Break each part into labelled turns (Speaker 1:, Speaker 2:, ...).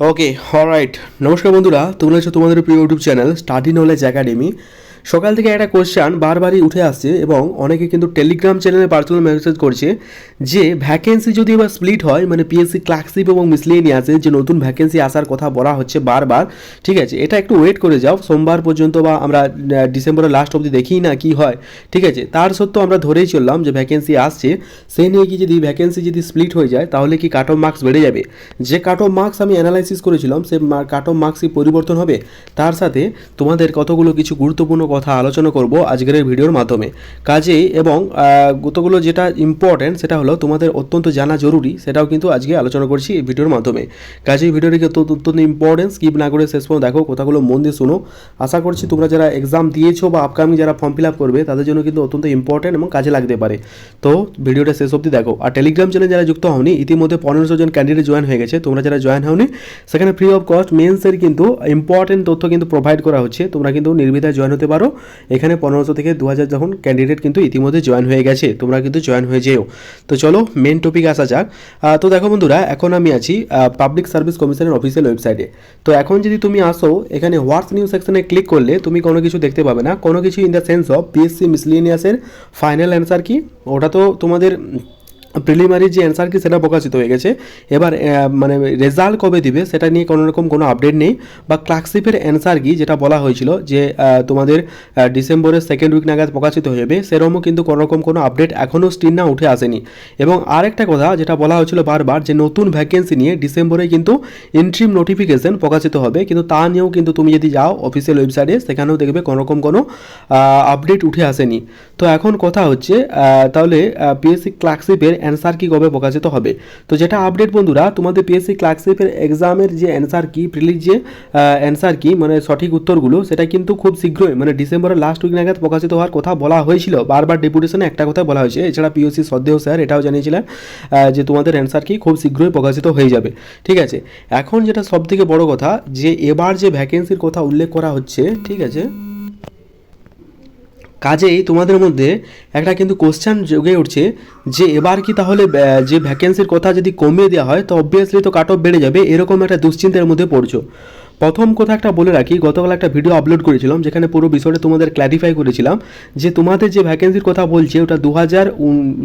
Speaker 1: Okay right নমস্কার বন্ধুরা তোমরা হচ্ছে তোমাদের প্রিয় YouTube channel study knowledge academy সকাল থেকে একটা কোশ্চেন বারবারই উঠে আসছে এবং অনেকে কিন্তু টেলিগ্রাম চ্যানেলে পার্সোনাল মেসেজ করছে যে ভ্যাকেন্সি যদি এবার স্প্লিট হয় মানে পিএসসি ক্লার্কশিপ এবং মিসলিনিয়াসে যে নতুন ভ্যাকেন্সি আসার কথা বলা হচ্ছে বারবার, ঠিক আছে, এটা একটু ওয়েট করে যাও, সোমবার পর্যন্ত বা আমরা ডিসেম্বরের লাস্ট অবধি দেখি না কি হয়, ঠিক আছে, তার সত্ত্বেও আমরা ধরেই চললাম যে ভ্যাকেন্সি আসছে সেই নিয়ে কি যদি ভ্যাকেন্সি যদি স্প্লিট হয়ে যায়, তাহলে কি কাট অফ মার্কস বেড়ে যাবে? যে কাট অফ মার্কস আমি অ্যানালাইসিস করেছিলাম, সে কাট অফ মার্কস কি পরিবর্তন হবে? তার সাথে তোমাদের কতগুলো কিছু গুরুত্বপূর্ণ কথা আলোচনা করব আজকের ভিডিওর মাধ্যমে। কাজেই এবং আহ, কতগুলো যেটা ইম্পর্ট্যান্ট সেটা হলো তোমাদের অত্যন্ত জানা জরুরি সেটাও কিন্তু আজকে আলোচনা করছি এই ভিডিওর মাধ্যমে। কাজেই ভিডিওটি কিন্তু অত্যন্ত ইম্পর্টেন্ট স্কিপ না করে শেষ পর্যন্ত দেখো কথাগুলো মন দিয়ে শুনো। আশা করছি তোমরা যারা এক্সাম দিয়েছ বা আপকামিং যারা ফর্ম ফিল আপ করবে তাদের জন্য কিন্তু অত্যন্ত ইম্পর্টেন্ট এবং কাজে লাগতে পারে। তো ভিডিওটা শেষ অবধি দেখো। আর টেলিগ্রাম চ্যানেল যারা যুক্ত হওনি ইতিমধ্যে পনেরোশো জন ক্যান্ডিডেট জয়েন হয়ে গেছে। তোমরা যারা জয়েন হওনি সেখানে ফ্রি অফ কস্ট মেন্সের কিন্তু ইম্পর্টেন্ট তথ্য কিন্তু প্রোভাইড করা হচ্ছে। তোমরা কিন্তু নির্বিধায় জয়েন হতে পারো। এখানে পনেরোশো থেকে দু হাজার যখন ক্যান্ডিডেট কিন্তু ইতিমধ্যে জয়েন হয়ে গেছে, তোমরা কিন্তু জয়েন হয়ে যেও। তো চলো মেন টপিক আসা যাক। তো দেখো বন্ধুরা, এখন আমি আছি পাবলিক সার্ভিস কমিশনের অফিসিয়াল ওয়েবসাইটে তো এখন যদি তুমি আসো, এখানে হোয়াটস নিউজ সেকশনে ক্লিক করলে, তুমি কোনো কিছু দেখতে পাবে না। কোনো কিছু in the sense of PSC মিসলিনিয়াসের final answer কি? ওটা তো তোমাদের প্রিলিমারি যে অ্যান্সার কি সেটা প্রকাশিত হয়ে গেছে। এবার মানে রেজাল্ট কবে দিবে সেটা নিয়ে কোনো রকম কোনো আপডেট নেই। বা ক্লার্কশিপের অ্যান্সার কি যেটা বলা হয়েছিল যে তোমাদের ডিসেম্বরের সেকেন্ড উইক নাগাদ প্রকাশিত হয়ে যাবে সেরকমও কিন্তু কোনো রকম কোনো আপডেট এখনও স্টিল না উঠে আসেনি। এবং আরেকটা কথা যেটা বলা হয়েছিল বারবার যে, নতুন ভ্যাকেন্সি নিয়ে ডিসেম্বরে কিন্তু ইন্ট্রিম নোটিফিকেশন প্রকাশিত হবে। কিন্তু তা নিয়েও কিন্তু তুমি যদি যাও অফিসিয়াল ওয়েবসাইটে সেখানেও দেখবে কোনো রকম কোনো আপডেট উঠে আসেনি। তো এখন কথা হচ্ছে তাহলে পিএসসি ক্লার্কশিপের অ্যান্সার কি কবে প্রকাশিত হবে? তো যেটা আপডেট বন্ধুরা, তোমাদের পিএসসি ক্লার্কশিপের এক্সামের যে অ্যান্সার কি প্রিলিজ যে অ্যান্সার কি মানে সঠিক উত্তরগুলো, সেটা কিন্তু খুব শীঘ্রই মানে ডিসেম্বরের লাস্ট উইক নাগাদ প্রকাশিত হওয়ার কথা বলা হয়েছিল। বারবার ডেপুটেশনে একটা কথা বলা হয়েছে। এছাড়া পিওসি সদ্দেহ স্যার এটাও জানিয়েছিলেন যে তোমাদের অ্যান্সার কি খুব শীঘ্রই প্রকাশিত হয়ে যাবে। ঠিক আছে? এখন যেটা সব থেকে বড় কথা, যে এবার যে ভ্যাকেন্সির কথা উল্লেখ করা হচ্ছে, ঠিক আছে? কাজেই তোমাদের মধ্যে একটা কিন্তু কোশ্চেন জেগে উঠছে যে এবার কি তাহলে যে ভ্যাকেন্সির কথা যদি কমিয়ে দেওয়া হয়, তো অবভিয়াসলি তো কাট অফ বেড়ে যাবে। এরকম একটা দুশ্চিন্তার মধ্যে পড়ছো। প্রথম কথা একটা বলে রাখি, গতকাল একটা ভিডিও আপলোড করেছিলাম, যেখানে পুরো বিষয়টা তোমাদের ক্ল্যারিফাই করেছিলাম যে তোমাদের যে ভ্যাকেন্সির কথা বলছে, ওটা দু হাজার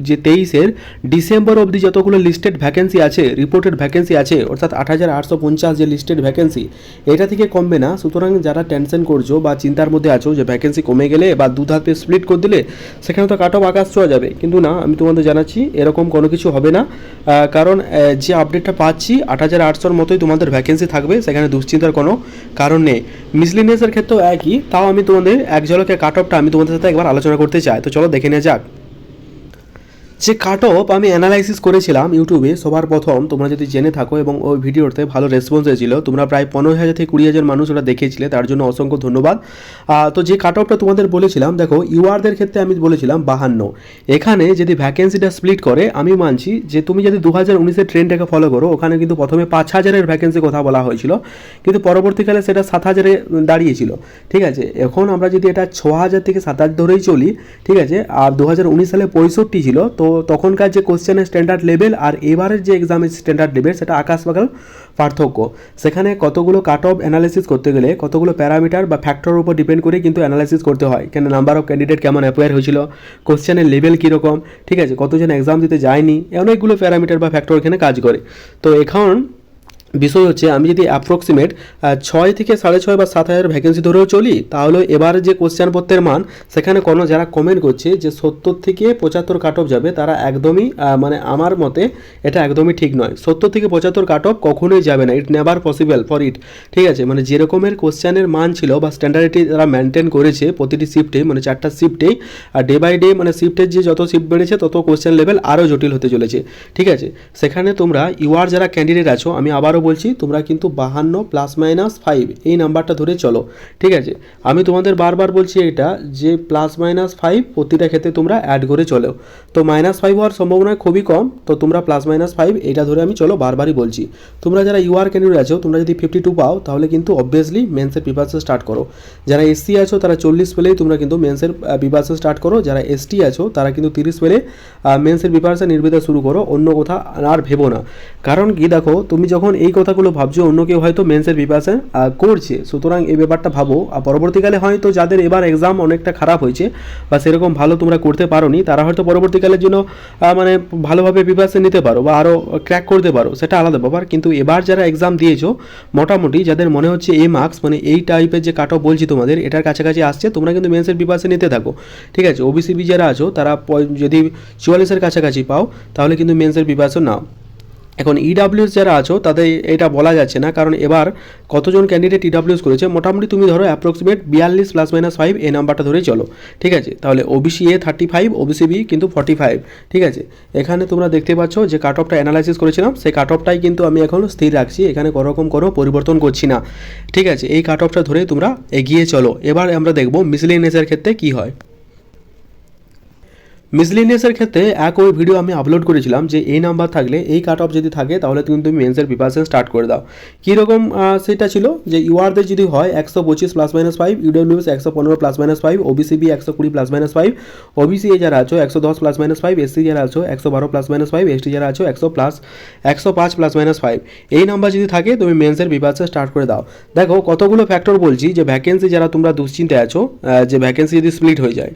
Speaker 1: যে তেইশের ডিসেম্বর অবধি যতগুলো লিস্টেড ভ্যাকেন্সি আছে রিপোর্টেড ভ্যাকেন্সি আছে, অর্থাৎ আট হাজার আটশো পঞ্চাশ যে লিস্টেড ভ্যাকেন্সি এটা থেকে কমবে না। সুতরাং যারা টেনশন করছ বা চিন্তার মধ্যে আছো যে ভ্যাকেন্সি কমে গেলে বা দু ধাপে স্প্লিট করে দিলে, সেখানে তো কাট অফ আকাশ ছোঁয়া যাবে। কিন্তু না, আমি তোমাদের জানাচ্ছি, এরকম কোনো কিছু হবে না। কারণ যে আপডেটটা পাচ্ছি, আট হাজার আটশোর মতোই তোমাদের ভ্যাকেন্সি থাকবে, সেখানে দুশ্চিন্তার কোনো কারণ নেই। মিসলিনিয়াসের ক্ষেত্রেও একই, তাও আমি তোমাদের এক ঝলকে কাট অফটা আমি তোমাদের সাথে একবার আলোচনা করতে চাই। তো চলো দেখে নিয়ে যাক। যে কাট অফ আমি অ্যানালাইসিস করেছিলাম ইউটিউবে সবার প্রথম তোমরা যদি জেনে থাকো এবং ওই ভিডিওতে ভালো রেসপন্স হয়েছিল, তোমরা প্রায় পনেরো হাজার থেকে কুড়ি হাজার মানুষ ওটা দেখেছিলে, তার জন্য অসংখ্য ধন্যবাদ। তো যে কাট অফটা তোমাদের বলেছিলাম, দেখো ইউআরদের ক্ষেত্রে আমি বলেছিলাম বাহান্ন। এখানে যদি ভ্যাকেন্সিটা স্প্লিট করে, আমি মানছি যে তুমি যদি দু হাজার উনিশের ট্রেনটাকে ফলো করো, ওখানে কিন্তু প্রথমে পাঁচ হাজারের ভ্যাকেন্সি কথা বলা হয়েছিল, কিন্তু পরবর্তীকালে সেটা সাত হাজারে দাঁড়িয়েছিল, ঠিক আছে? এখন আমরা যদি এটা ছ হাজার থেকে সাত হাজার ধরেই চলি, ঠিক আছে? আর দু হাজার উনিশ সালে পঁয়ষট্টি ছিল, তো তখনকার যে কোশ্চেনের স্ট্যান্ডার্ড লেভেল আর এবারের যে এক্সামের স্ট্যান্ডার্ড লেভেল সেটা আকাশ বাগাল পার্থক্য। সেখানে কতগুলো কাট অফ অ্যানালাইসিস করতে গেলে কতগুলো প্যারামিটার বা ফ্যাক্টরের উপর ডিপেন্ড করে কিন্তু অ্যানালাইসিস করতে হয়। কেন নাম্বার অফ ক্যান্ডিডেট কেমন অ্যাপয়ার হয়েছিল কোশ্চেনের লেভেল কীরকম, ঠিক আছে, কতজন এক্সাম দিতে যায়নি অনেকগুলো প্যারামিটার বা ফ্যাক্টর এখানে কাজ করে। তো এখন বিষয় হচ্ছে আমি যদি অ্যাপ্রক্সিমেট ছয় থেকে সাড়ে ছয় বা সাত হাজার ভ্যাকেন্সি ধরেও চলি, তাহলে এবার যে কোশ্চেন পত্রের মান, সেখানে কোনো যারা কমেন্ট করছে যে সত্তর থেকে পঁচাত্তর কাট অফ যাবে, তারা একদমই মানে আমার মতে এটা একদমই ঠিক নয়। সত্তর থেকে পঁচাত্তর কাট অফ কখনোই যাবে না it never possible for it ঠিক আছে? মানে যেরকমের কোশ্চেনের মান ছিল বা স্ট্যান্ডার্ডিটি তারা মেনটেন করেছে প্রতিটি শিফটে মানে চারটা শিফটেই আর ডে বাই ডে মানে শিফটের যে যত শিফট বেড়েছে, তত কোশ্চেন লেভেল আরও জটিল হতে চলেছে। ঠিক আছে? সেখানে তোমরা ইউআর যারা ক্যান্ডিডেট আছো, আমি আবারও বলছি, তোমরা কিন্তু বাহান্ন প্লাস মাইনাস ফাইভ এই নাম্বারটা ধরে চলো। ঠিক আছে? আমি তোমাদের বারবার বলছি এটা, যে প্লাস মাইনাস ফাইভ প্রতিটা ক্ষেত্রে তোমরা অ্যাড করে চলো। তো মাইনাস ফাইভ হওয়ার সম্ভাবনা খুবই কম, তো তোমরা প্লাস মাইনাস ফাইভ এটা ধরে আমি চলো বারবারই বলছি। তোমরা যারা ইউআর ক্যান্ডিডেট আছো, তোমরা যদি ফিফটি টু পাও, তাহলে কিন্তু অবভিয়াসলি মেন্সের প্রিপারেশন স্টার্ট করো। যারা এসসি আছো, তারা চল্লিশ পেলেই তোমরা কিন্তু মেন্সের প্রিপারেশন স্টার্ট করো। যারা এসটি আছো, তারা কিন্তু তিরিশ পেলে মেন্সের প্রিপারেশন নির্বিধা শুরু করো। অন্য কোথা আর ভেবো না। কারণ কি দেখো, তুমি যখন এই এই কথাগুলো ভাবছ, অন্য কেউ হয়তো মেন্সের প্রিপারেশন করছে। সুতরাং এই ব্যাপারটা ভাবো। আর পরবর্তীকালে হয়তো যাদের এবার এক্সাম অনেকটা খারাপ হয়েছে বা সেরকম ভালো তোমরা করতে পারোনি, তারা হয়তো পরবর্তীকালের জন্য মানে ভালোভাবে প্রিপারেশন নিতে পারো বা আরও ক্র্যাক করতে পারো, সেটা আলাদা ব্যাপার। কিন্তু এবার যারা এক্সাম দিয়েছ, মোটামুটি যাদের মনে হচ্ছে এই মার্কস মানে এই টাইপের যে কাট অফ বলছি তোমাদের, এটার কাছাকাছি আসছে, তোমরা কিন্তু মেন্সের প্রিপারেশন নিতে থাকো। ঠিক আছে? ওবিসিবি যারা আছো, তারা যদি চুয়াল্লিশের কাছাকাছি পাও, তাহলে কিন্তু মেন্সের প্রিপারেশন নাও। এখন ইডাব্লিউএস যারা আছো, তাদের এটা বলা যাচ্ছে না, কারণ এবার কতজন ক্যান্ডিডেট ইডাব্লিউএস করেছে, মোটামুটি তুমি ধরো অ্যাপ্রক্সিমেট বিয়াল্লিশ প্লাস মাইনাস ফাইভ এই নাম্বারটা ধরেই চলো, ঠিক আছে? তাহলে OBC A thirty five OBC B কিন্তু ফর্টি ফাইভ ঠিক আছে? এখানে তোমরা দেখতে পাচ্ছ যে কাট অফটা অ্যানালাইসিস করেছিলাম, সেই কাট অফটাই কিন্তু আমি এখন স্থির রাখছি, এখানে কোনোরকম কোনো পরিবর্তন করছি না, ঠিক আছে? এই কাট অফটা ধরে তোমরা এগিয়ে চলো। এবার আমরা দেখব মিসলিনিয়াসের ক্ষেত্রে কী হয়। মিসলিনিয়াসের ক্ষেত্রে এক ওই ভিডিও আমি আপলোড করেছিলাম যে এই নাম্বার থাকলে, এই কাট অফ যদি থাকে, তাহলে কিন্তু তুমি মেন্সের প্রিপারেশন স্টার্ট করে দাও। কীরকম সেটা ছিল যে ইউআরদের যদি হয় একশো পঁচিশ প্লাস মাইনাস ফাইভ ইউডব্লিউএস একশো পনেরো প্লাস মাইনাস ফাইভ ওবিসিবি একশো কুড়ি plus minus five OBC A যারা আছো একশো দশ প্লাস মাইনাস ফাইভ এসসি যারা আছো একশো বারো প্লাস মাইনাস ফাইভ এসটি যারা আছো একশো প্লাস একশো পাঁচ প্লাস মাইনাস ফাইভ এই নাম্বার যদি থাকে, তুমি মেন্সের প্রিপারেশন স্টার্ট করে দাও। দেখো, কতগুলো ফ্যাক্টর বলছি যে ভ্যাকেন্সি যারা তোমরা দুশ্চিন্তায় আছো যে ভ্যাকেন্সি যদি স্প্লিট হয়ে যায়।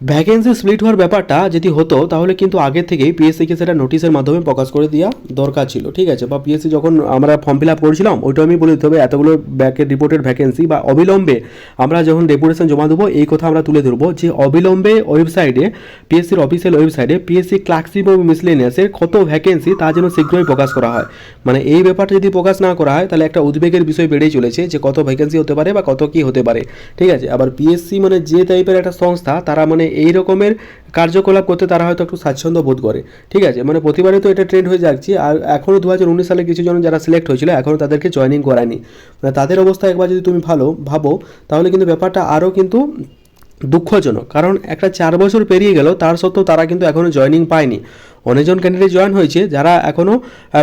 Speaker 1: ভ্যাকেন্সি স্প্লিট হওয়ার ব্যাপারটা যদি হতো, তাহলে কিন্তু আগে থেকেই পিএসসিকে সেটা নোটিশের মাধ্যমে প্রকাশ করে দেওয়া দরকার ছিল, ঠিক আছে? বা পিএসসি যখন আমরা ফর্ম ফিল আপ করেছিলাম ওইটা আমি বলে দিতে হবে, এতগুলো ব্যাকের রিপোর্টেড ভ্যাকেন্সি বা অবিলম্বে আমরা যখন ডেপুটেশন জমা দেবো, এই কথা আমরা তুলে ধরবো যে অবিলম্বে ওয়েবসাইটে পিএসসির অফিসিয়াল ওয়েবসাইটে পিএসসি ক্লার্কশিপ এবং মিসলেনিয়াসের কত ভ্যাকেন্সি তা যেন শীঘ্রই প্রকাশ করা হয়। মানে এই ব্যাপারটা যদি প্রকাশ না করা হয়, তাহলে একটা উদ্বেগের বিষয় বেড়েই চলেছে যে কত ভ্যাকেন্সি হতে পারে বা কত কি হতে পারে, ঠিক আছে? আবার পিএসসি মানে যে টাইপের একটা সংস্থা, তারা মানে এই রকমের কার্যকলাপ করতে তারা হয়তো একটু স্বাচ্ছন্দ্য বোধ করে। ঠিক আছে? মানে প্রতিবারে তো এটা ট্রেন্ড হয়ে যাচ্ছে। আর এখনও দু হাজার উনিশ সালে কিছু জন যারা সিলেক্ট হয়েছিল এখনও তাদেরকে জয়নিং করায়নি। মানে তাদের অবস্থা একবার যদি তুমি ভালো, ভাবো, তাহলে কিন্তু ব্যাপারটা আরও কিন্তু দুঃখজনক। কারণ একটা চার বছর পেরিয়ে গেল, তার সত্ত্বেও তারা কিন্তু এখনও জয়নিং পায়নি। অনেকজন ক্যান্ডিডেট জয়েন হয়েছে, যারা এখনও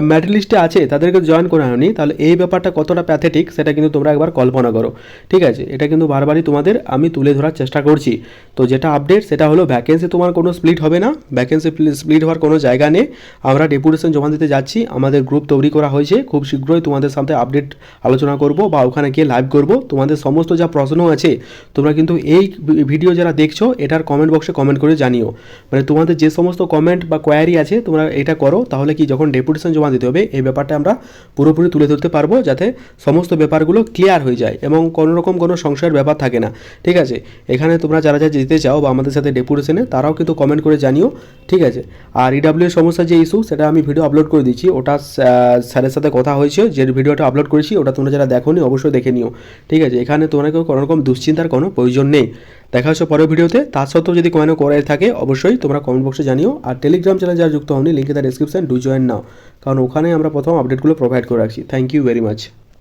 Speaker 1: ম্যারিট লিস্টে আছে, তাদেরকে জয়েন করা হয়নি তাহলে এই ব্যাপারটা কতটা প্যাথেটিক সেটা কিন্তু তোমরা একবার কল্পনা করো। ঠিক আছে? এটা কিন্তু বারবারই তোমাদের আমি তুলে ধরার চেষ্টা করছি। তো যেটা আপডেট সেটা হলো ভ্যাকেন্সি তোমার কোনো স্প্লিট হবে না। ভ্যাকেন্সি স্প্লিট হওয়ার কোনো জায়গা নেই। আমরা ডেপুটেশন জমা দিতে যাচ্ছি। আমাদের গ্রুপ তৈরি করা হয়েছে। খুব শীঘ্রই তোমাদের সাথে আপডেট আলোচনা করব বা ওখানে গিয়ে লাইভ করব। তোমাদের সমস্ত যা প্রশ্ন আছে, তোমরা কিন্তু এই ভিডিও যারা দেখছ, এটার কমেন্ট বক্সে কমেন্ট করে জানিও। মানে তোমাদের যে সমস্ত কমেন্ট বা কোয়ারি আছে, তোমরা এটা করো, তাহলে কি যখন ডেপুটেশন জমা দিতে হবে, এই ব্যাপারটা আমরা পুরোপুরি তুলে ধরতে পারব, যাতে সমস্ত ব্যাপারগুলো ক্লিয়ার হয়ে যায় এবং কোনো রকম কোনো সংশয়ের ব্যাপার থাকে না। ঠিক আছে? এখানে তোমরা যারা যারা যেতে চাও বা আমাদের সাথে ডেপুটেশনে, তারাও কিন্তু কমেন্ট করে জানিও। ঠিক আছে? আর ইডাব্লিউ সমস্যা যে ইস্যু সেটা আমি ভিডিও আপলোড করে দিচ্ছি। ওটা স্যার- স্যারের সাথে কথা হয়েছে, যে ভিডিওটা আপলোড করেছি, ওটা তোমরা যারা দেখোনি, অবশ্যই দেখে নিও। ঠিক আছে? এখানে তোমাকে কোনো রকম দুশ্চিন্তার কোনো প্রয়োজন নেই। দেখা হচ্ছে পরের ভিডিওতে। তার সত্ত্বেও যদি কোনো করাই থাকে, অবশ্যই তোমরা কমেন্ট বক্সে জানিও। আর টেলিগ্রাম চ্যানেল যারা যুক্ত হওনি লিঙ্কে তার ডিসক্রিপশন ডু জয়েন নাও। কারণ ওখানে আমরা প্রথম আপডেটগুলো প্রোভাইড করে রাখছি। Thank you very much